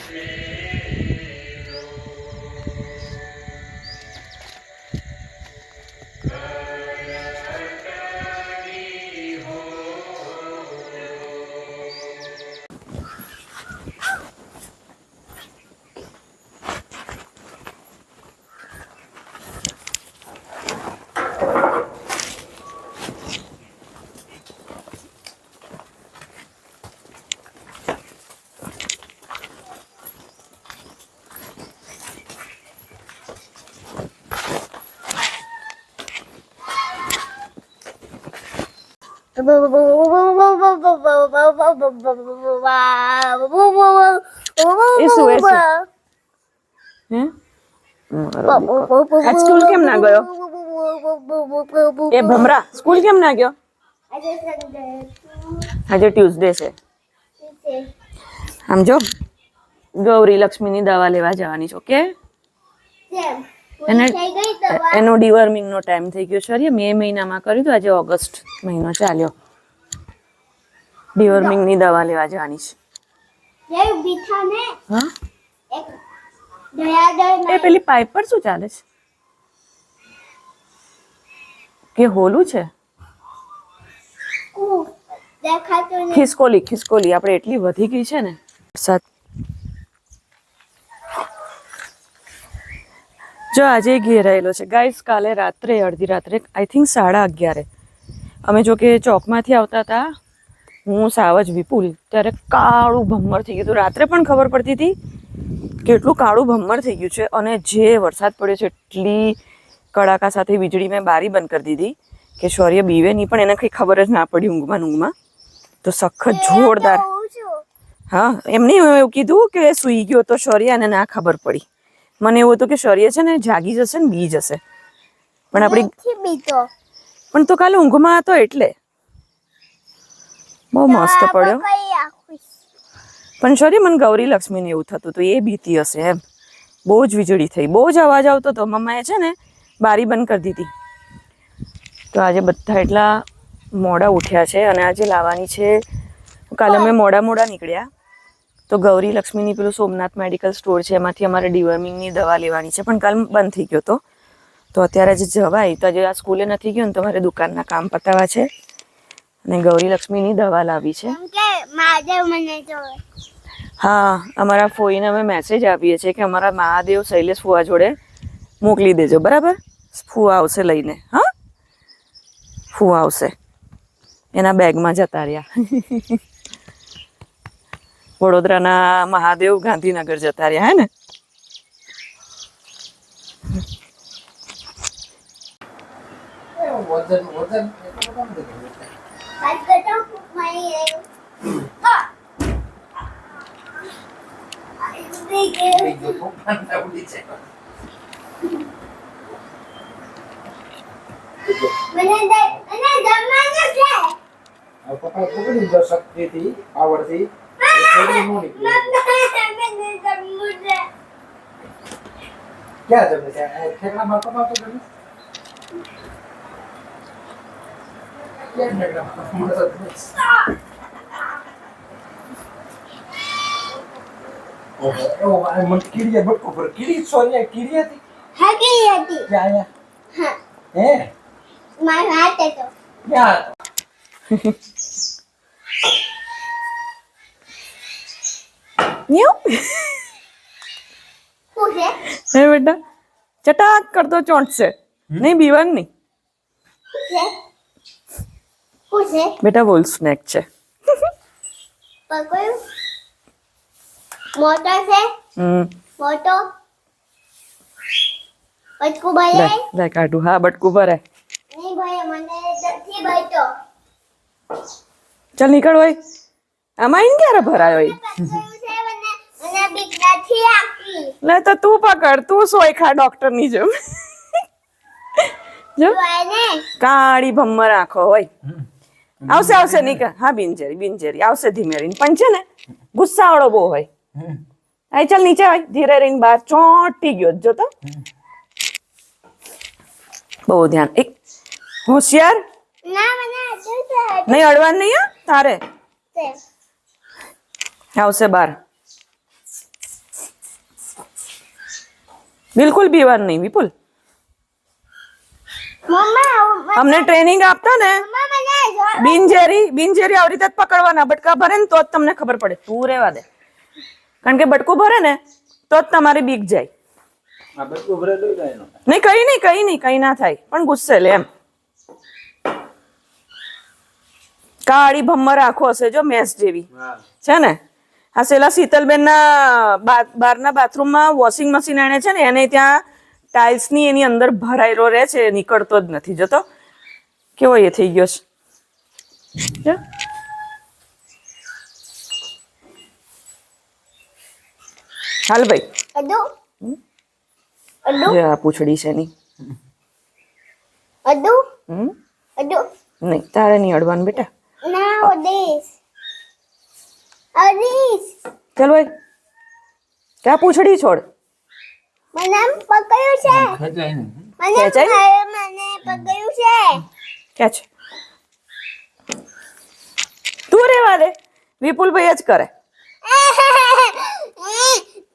Krishna. એ શું, એ શું? હે આજ સ્કૂલ કેમ ના ગયો એ ભમરા સ્કૂલ કેમ ના ગયો આજે ટ્યુઝડે છે આમ જો ગૌરી લક્ષ્મીની દવા લેવા જવાની છે ઓકે એને એનો ડિવર્મિંગનો ટાઈમ થઈ ગયો છે. અરે મે મહિનામાં કર્યું હતું આજે ઓગસ્ટ મહિનો ચાલ્યો. ડિવર્મિંગની દવા લેવા જવાની છે. હા? એ પેલી પાઇપ પર શું ચાલે છે? કે હોલું છે? ખિસકોલી ખિસકોલી આપણે એટલી વધી ગઈ છે ને. વરસાદ જો આજે ઘેરાયેલો છે. ગાઈસ કાલે રાત્રે અડધી રાત્રે આઈ થિંક સાડા અગિયારે. અમે જો કે ચોકમાંથી આવતા હતા. હું સાવજ વિપુલ ત્યારે કાળું ભમ્મર થઈ ગયું હતું. રાત્રે પણ ખબર પડતી હતી કેટલું કાળું ભમ્મર થઈ ગયું છે અને જે વરસાદ પડ્યો છે એટલી કડાકા સાથે વીજળી મેં બારી બંધ કરી દીધી કે શૌર્ય બીવે નહીં પણ એને કંઈ ખબર જ ના પડી ઊંઘમાં ઊંઘમાં. તો સખત જોરદાર. હા એમ હા એમને એવું કીધું કે સૂઈ ગયો તો શૌર્ય અને ના ખબર પડી. મને એવું હતું કે શૌર્ય છે ને જાગી જશે ને બી જશે. પણ આપણી પણ તો કાલે ઊંઘમાં હતો એટલે. બહુ મસ્ત પડ્યો. પણ શૌર્ય મને ગૌરી લક્ષ્મીને એવું થતું હતું એ બીતી હશે એમ. બહુ જ વીજળી થઈ. બહુ જ અવાજ આવતો હતો. મમ્માએ છે ને બારી બંધ કરી દીધી. તો આજે બધા એટલા મોડા ઉઠ્યા છે અને આજે લાવવાની છે. કાલે અમે મોડા મોડા નીકળ્યા. તો ગૌરી લક્ષ્મીની પેલું સોમનાથ મેડિકલ સ્ટોર છે એમાંથી અમારે ડિવર્મિંગની દવા લેવાની છે. પણ કાલ બંધ થઈ ગયો હતો. તો અત્યારે જે જવાય. તો આજે આ સ્કૂલે નથી ગયો ને તો મારે દુકાનના કામ પતાવા છે. અને ગૌરી લક્ષ્મીની દવા લાવી છે. હા અમારા ફોઈને અમે મેસેજ આપીએ છીએ કે અમારા મહાદેવ શૈલેષ ફુવા જોડે મોકલી દેજો. બરાબર? ફુવા આવશે લઈને. હા? ફુવા આવશે. એના બેગમાં જતા રહ્યા. વડોદરાના મહાદેવ ગાંધીનગર જતા રહ્યા હે ને. મને મને જમવાનું છે હવે ક્યાં જમે છે જમે ક્યાં જમે મને કીડીએ બટકો પર કીડી સોનિયા કીડી હતી હતી ક્યાં હા હે મારો હાથ હતો ક્યાં ન્યુ હે બેટા ચટાક કરતો ચોંટશે. નહીં બીવાનું નહીં नहीं છે? બેટા વોલ સ્નેક છે. પકડ્યું મોટો છે? હમ. મોટો? બચકું લે ભરાય લે કાઢું. હા બટકુ ભરાય નહીં ભાઈ મને નથી ભરતો ચાલ નીકળ હોય આમાં આઈને ક્યારે ભરાય હોય લે તો તું પકડ તું સોય ખા ડોક્ટરની જેમ. જો. કાળી ભમ્મર આંખો હોય. આવશે આવશે નીકળ. હા બિનજેરી બિનજેરી. આવશે ધીમે રહીને. પણ છે ને ગુસ્સાવાળો બહુ હોય. હમ. આય ચાલ નીચે હોય ધીરે રહીને બહાર ચોંટી ગયો જો તો. બહુ ધ્યાન. એક હોશિયાર. ના નહીં અડવાનું નહીં તારે. આવશે બાર બિલકુલ બીવાનું નહીં વિપુલ. અમને ટ્રેનિંગ આપતા ને. બિનજેરી બિનજેરી બિનઝેરી બિનઝેરી આવી રીતે જ પકડવાના બટકા ભરે ને તો જ તમને ખબર પડે. તું રેવા દે. કારણ કે બટકું ભરે ને તો જ તમારી બીક જાય. આ બટકું ભરેલું જાય એનો. નહીં કઈ નહીં કઈ નહીં કઈ ના થાય પણ ગુસ્સે લે એમ. કાળી ભમ્મર આંખો હશે જો મેસ જેવી. છે ને? આ સેલા શીતલબેન ના બહારના બાથરૂમમાં વોશિંગ મશીન એણે છે ને એને ત્યાં ટાઇલ્સની એની અંદર ભરાયેલો રહે છે નીકળતો જ નથી. જતો? કેવો એ થઈ ગયો છે? હાલ ભાઈ. પૂંછડી છે અડુ. નહીં તારે નહીં અડવાનું બેટા. ના ઓડીશ ચાલ ભાઈ. ક્યાં પૂંછડી છોડ. મને પકડ્યું છે. મને મને પકડ્યું છે. ક્યાં છે? તું રેવા દે. વિપુલભાઈ જ કરે.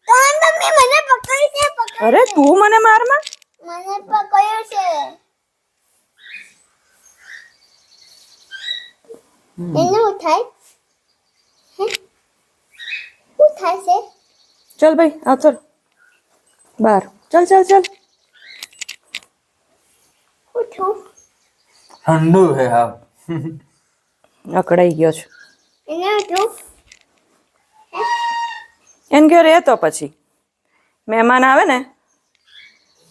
કોણ મમ્મી મને પકડી છે અરે તું મને મારમાં મને પકડ્યું છે. એને ઉઠાય હે? ઉઠાય છે ચાલ ભાઈ આવ ચાલ બાર ચાલ ચાલ ચાલ ઉઠું ઠંડુ છે હા અકડાઈ ગયો છું એને ઉઠું એને ઘેર રહેતો પછી મહેમાન આવે ને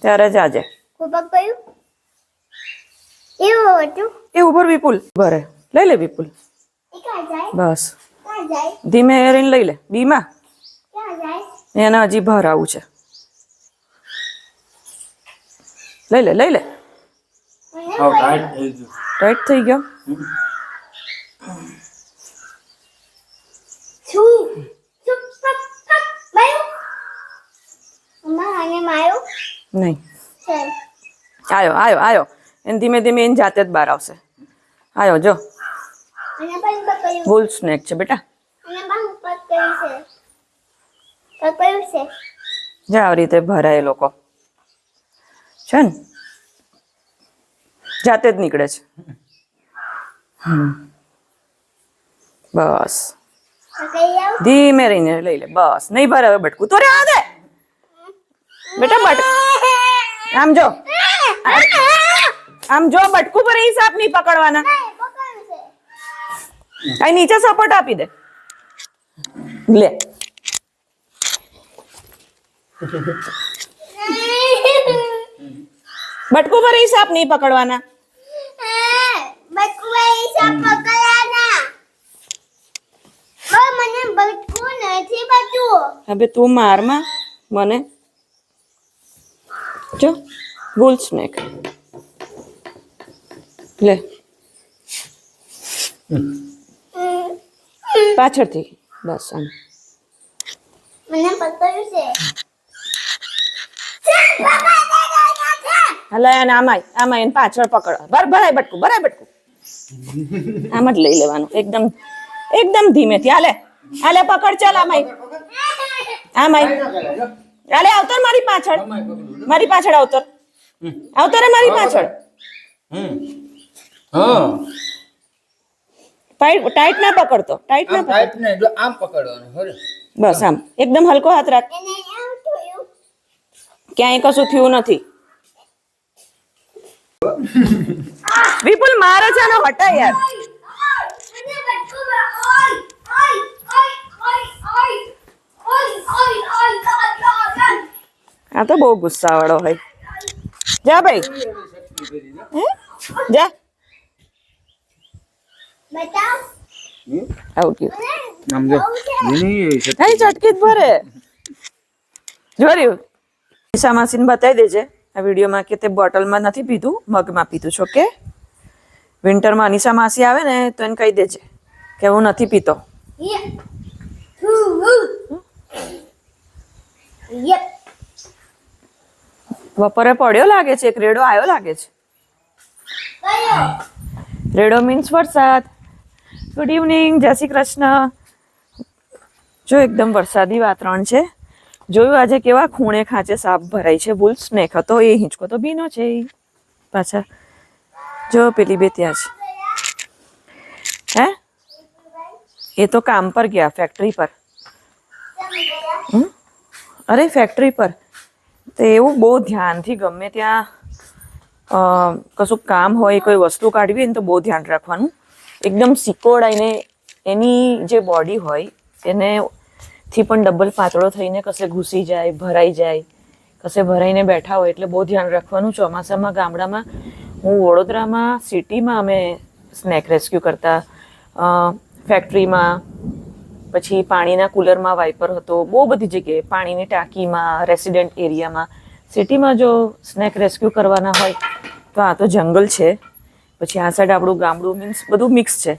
ત્યારે જાજે હું પકડ્યું એવું હતું એ ઉપર વિપુલ ભરે લઈ લે વિપુલ એ ક્યાં જાય બસ ક્યાં જાય ધીમે એરીને લઈ લે બીમાં ક્યાં જાય એને હજી ભરાવું છે. લઈ લે લઈ લે. ટાઈટ થઈ ગયો. નહીં. આયો આયો આયો. એને ધીમે ધીમે એને જાતે જ બહાર આવશે. આયો જો. ગોલ્ડ સ્નેક છે બેટા. છે? પકડ્યું આવી રીતે ભરાય લોકો. છે ને? જાતે જ નીકળે છે. બસ. ધીમે રહીને લઈ લે. બસ. નહીં ભરે હવે બટકું. તો આ દે બેટા બટ આમ જો. આમ જો બટકું પર હિસાબ નહીં પકડવાના. અહીં નીચે સપોર્ટ આપી દે. લે. બટકું પર હિસાબ નહીં પકડવાના બટકુભાઈ સાપ પકડ્યાના ઓ મને બટકું નથી બટું હવે તું મારમાં મને જો બુલ સ્નેક લે પાછળથી બસ આમ મને પકડ્યું છે હલે એને આમાંય આમાં એને પાછળ પકડ. બર ભરાય બટકું ભરાય બટકું. આમ જ લઈ લેવાનું એકદમ એકદમ ધીમેથી. હાલે હાલે પકડ ચાલ આમાંય. આમાંય. હાલે આવતર મારી પાછળ. મારી પાછળ આવતર. આવતો રે મારી પાછળ. ટાઈટ ટાઈટ ના પકડતો ટાઈટ ના પકડ આમ પકડવાનું બસ આમ એકદમ હલકો હાથ રાખ. ક્યાંય કશું થયું નથી. વિપુલ મારે છે ને હટા યાર. આ તો બહુ ગુસ્સા વાળો હોય. જા ભાઈ. જા. આવું સમજો નહીં ચટકી જ ભરે. જોયું ઈશા માસીને બતાવી દેજે. આ વિડીયોમાં કે તે બોટલમાં નથી પીધું મગમાં પીધું છો કે વિન્ટરમાં અનિશા માસી આવે ને તો એને કહી દેજે કે હું નથી પીતો. બપોરે પડ્યો લાગે છે એક રેડો આવ્યો લાગે છે. રેડો મીન્સ વરસાદ. Good evening Jai Shri Krishna. જો એકદમ વરસાદી વાતાવરણ છે. જોયું આજે કેવા ખૂણે ખાંચે સાપ ભરાય છે ભૂલ સ્નેક હતો, એ હિંચકો તો ભીનો છે, એ પાછા જો પેલી બે ત્યાં છે હે? એ તો કામ પર ગયા ફેક્ટરી પર? અરે ફેક્ટરી પર. તો એવું બહુ ધ્યાનથી ગમે ત્યાં કશું કામ હોય, કોઈ વસ્તુ કાઢવી હોય ને તો બહુ ધ્યાન રાખવાનું. એકદમ સિકોડાઈને એની જે બોડી હોય, એને થી પણ ડબલ પાતળો થઈને કશે ઘૂસી જાય, ભરાઈ જાય, કશે ભરાઈને બેઠા હોય એટલે બહુ ધ્યાન રાખવાનું ચોમાસામાં ગામડામાં. હું વડોદરામાં સિટીમાં અમે સ્નેક રેસ્ક્યુ કરતા ફેક્ટરીમાં પછી પાણીના કુલરમાં વાઇપર હતો, બહુ બધી જગ્યાએ પાણીની ટાંકીમાં રેસિડેન્ટ એરિયામાં સિટીમાં જો સ્નેક રેસ્ક્યુ કરવાના હોય તો આ તો જંગલ છે. પછી આ સાઈડ આપણું ગામડું મીન્સ બધું મિક્સ છે.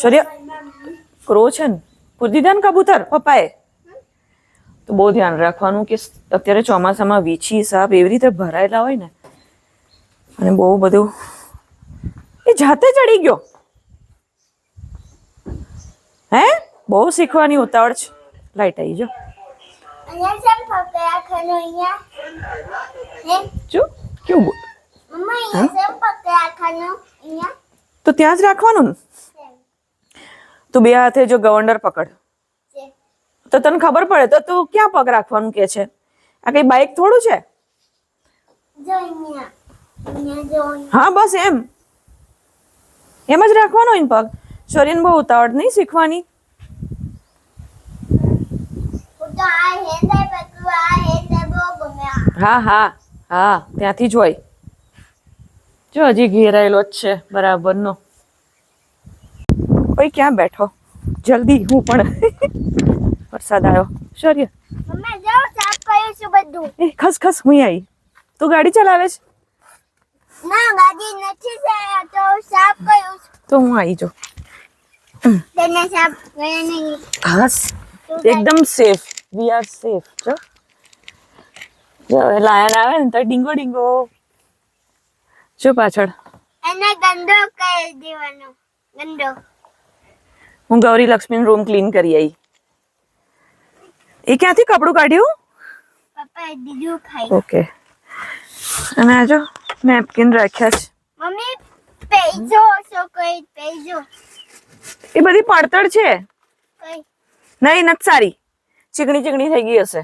શૌર્ય ક્રો છે ને? કુદીદાન કબૂતર પપ્પાએ. તો બહુ ધ્યાન રાખવાનું કે અત્યારે ચોમાસામાં વીછી સાપ એવી રીતે ભરાયેલા હોય ને અને બહુ બધું એ જાતે ચડી ગયો. હે? બહુ શીખવાની ઉતાવળ છે. લાઈટ આવી જો. તો ત્યાં જ રાખવાનું ને? તું બે હાથે જો ગવર્નર પકડ. તો તને ખબર પડે તો તું ક્યાં પગ રાખવાનું કે છે? આ કઈ બાઇક થોડું છે. હા બસ એમ. એમ જ રાખવાનો ને પગ? શરીર બહુ ઉતાવળ નહીં શીખવાની. હા હા હા ત્યાંથી જ હોય. જો હજી ઘેરાયેલો જ છે બરાબરનો. કોઈ ક્યાં બેઠો? જલ્દી હું પણ. વરસાદ આવ્યો. શૌર્ય. ખસ ખસ હું આવી. તું ગાડી ચલાવે છે? ના ગાડી નથી તો સાફ કર્યું તો હું આવી જો તેને સાફ કર્યા નહીં. બસ એકદમ સેફ વી આર સેફ જો. જો લાયન આવે ને તો ડીંગો ડીંગો. જો પાછળ. એને ગંદો કરી દેવાનો. ગંદો. હું ગૌરી લક્ષ્મી રૂમ ક્લીન કરી આવી એ ક્યાંથી કપડું કાઢ્યું પપ્પાએ દીધું ખાઈ ઓકે અને આ જો નેપકિન રાખ્યા છે મમ્મી પૈસો છો કઈ પૈસો એ બધી પડતર છે કઈ નહીં નથી સારી ચીકણી ચીકણી થઈ ગઈ હશે